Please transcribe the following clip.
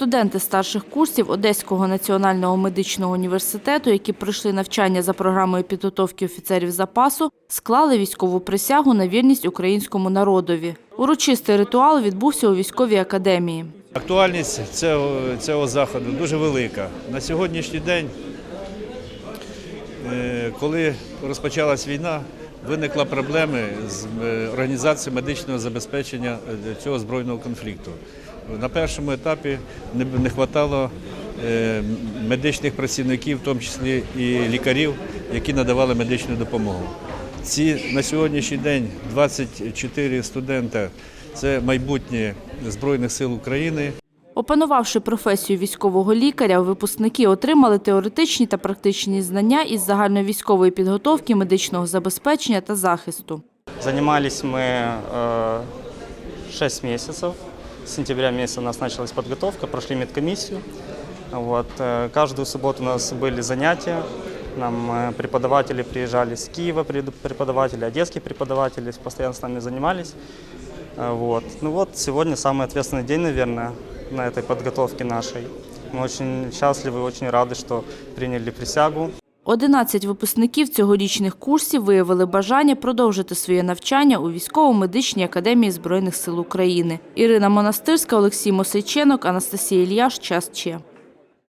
Студенти старших курсів Одеського національного медичного університету, які пройшли навчання за програмою підготовки офіцерів запасу, склали військову присягу на вірність українському народові. Урочистий ритуал відбувся у військовій академії. Актуальність цього, цього заходу дуже велика. На сьогоднішній день, е, коли розпочалась війна, виникла проблеми з е, організацією медичного забезпечення е, цього збройного конфлікту. На першому етапі не вистачало е, медичних працівників, в тому числі і лікарів, які надавали медичну допомогу. Ці на сьогоднішній день 24 студента це майбутнє Збройних сил України. Опанувавши професію військового лікаря, випускники отримали теоретичні та практичні знання із загальновійськової підготовки, медичного забезпечення та захисту. Занимались мы э, 6 месяцев. С сентября месяца у нас началась подготовка, прошли медкомиссию. Вот. э, Каждую субботу у нас были занятия. Нам э, преподаватели приезжали с Киева, пред- преподаватели, одесские преподаватели постоянно с нами занимались. Э, Вот. Ну вот, сегодня самый ответственный день, наверное, на этой подготовке нашей. Мы очень счастливы, очень рады, что приняли присягу. 11 випускників цьогорічних курсів виявили бажання продовжити своє навчання у військово-медичній академії Збройних сил України. Ірина Монастирська, Олексій Мосейченок, Анастасія Ільяш. Час Че.